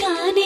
కాని